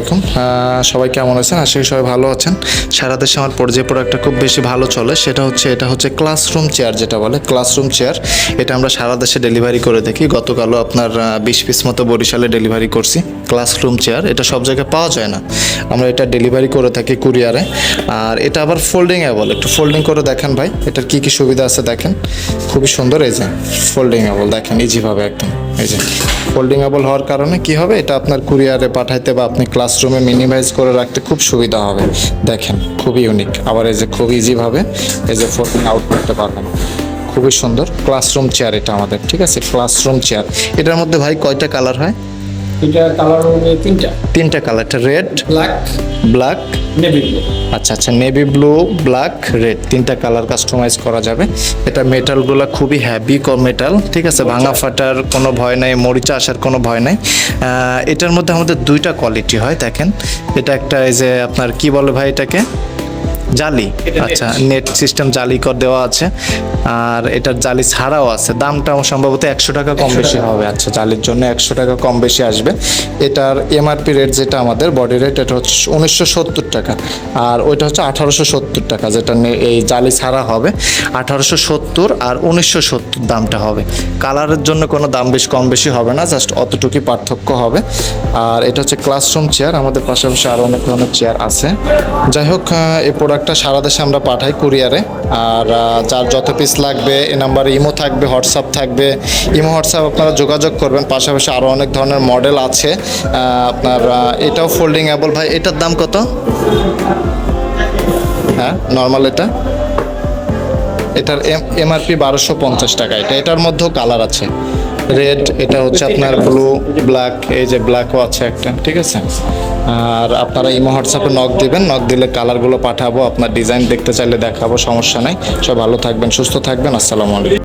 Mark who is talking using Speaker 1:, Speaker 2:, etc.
Speaker 1: আলাইকুম। সবাই কেমন আছেন? আশা করি সবাই ভালো আছেন। সারা দেশে আমার পর যে প্রোডাক্টটা খুব বেশি ভালো চলে। সেটা হচ্ছে, এটা হচ্ছে ক্লাসরুম চেয়ার যেটা বলে ক্লাসরুম চেয়ার এটা আমরা সারা দেশে ডেলিভারি করে থাকি। গতকালও আপনার বিশ পিস মতো বরিশালে ডেলিভারি করছি। ক্লাসরুম চেয়ার এটা সব জায়গায় পাওয়া যায় না। আমরা এটা ডেলিভারি করে থাকি কুরিয়ারে। আর এটা আবার ফোল্ডিং অ্যাবল একটু ফোল্ডিং করে দেখেন ভাই, এটার কি কি সুবিধা আছে দেখেন। খুবই সুন্দর, এই যে ফোল্ডিং অ্যাবল দেখেন ইজিভাবে একদম, এই যে। ফোল্ডিংয়েবল হওয়ার কারণে কি হবে? এটা আপনার কুরিয়ারে পাঠাইতে বা আপনি ক্লাসরুমে মিনিমাইজ করে রাখতে খুব সুবিধা হবে। দেখেন, খুবই ইউনিক আবার এই যে খুব ইজিভাবে এই যে ফোল্ডিং আউট করতে পারবেন। খুবই সুন্দর। ক্লাসরুম চেয়ার এটা আমাদের, ঠিক আছে? ক্লাসরুম চেয়ার এটার মধ্যে ভাই কয়টা কালার হয়?
Speaker 2: এটা কালার হবে তিনটা।
Speaker 1: তিনটা কালার একটা red
Speaker 2: black
Speaker 1: black
Speaker 2: navy blue
Speaker 1: আচ্ছা আচ্ছা নেভি ব্লু ব্ল্যাক রেড তিনটা কালার কাস্টমাইজ করা যাবে। এটা মেটালগুলো খুবই হ্যাভি মেটাল ঠিক আছে? ভাঙা ফাটার কোনো ভয় নাই মরিচা আসার কোনো ভয় নাই। এটার মধ্যে আমাদের দুইটা কোয়ালিটি হয় দেখেন। এটা একটা এই যে আপনার কি বলে ভাই এটাকে? জালি। আচ্ছা নেট সিস্টেম জালি কর দেওয়া আছে। আর এটার জালি ছাড়াও আছে। দামটা সম্ভবত একশো টাকা কম বেশি হবে। আচ্ছা জালির জন্য একশো টাকা কম বেশি আসবে। এটার এমআরপি রেট যেটা আমাদের বডি রেট এটা হচ্ছে উনিশশো সত্তর টাকা। আর ওইটা হচ্ছে আঠারোশো সত্তর টাকা যেটা নে- এই জালি ছাড়া হবে। আঠারোশো সত্তর আর উনিশশো সত্তর দামটা হবে। কালারের জন্য কোনো দাম বেশ কম বেশি হবে না জাস্ট অতটুকুই পার্থক্য হবে। আর এটা হচ্ছে ক্লাসরুম চেয়ার আমাদের পাশাপাশি আরও অনেক ধরনের চেয়ার আছে। যাই হোক আহ, এই প্রোডাক্টটা সারা দেশে আমরা পাঠাই কুরিয়ারে। আর যার যত পিস লাগবে, এ নাম্বারে ইমো থাকবে, হোয়াটসঅ্যাপ থাকবে। ইমো, হোয়াটসঅ্যাপ আপনারা যোগাযোগ করবেন। পাশাপাশি আরও অনেক ধরনের মডেল আছে। আপনার এটাও ফোল্ডিং অ্যাবল ভাই, এটার দাম কত? হ্যাঁ নর্মাল এটা? এটার এম এমআরপি বারোশো পঞ্চাশ টাকা। এটা, এটার মধ্যেও কালার আছে। রেড এটা হচ্ছে আপনার ব্লু ব্ল্যাক এই যে ব্ল্যাকও আছে একটা, ঠিক আছে? আর আপনারা ইমো হোয়াটসঅ্যাপে নক দিবেন নক দিলে কালারগুলো পাঠাবো, আপনার ডিজাইন দেখতে চাইলে দেখাবো, সমস্যা নাই। সব ভালো থাকবেন, সুস্থ থাকবেন, আসসালামু আলাইকুম।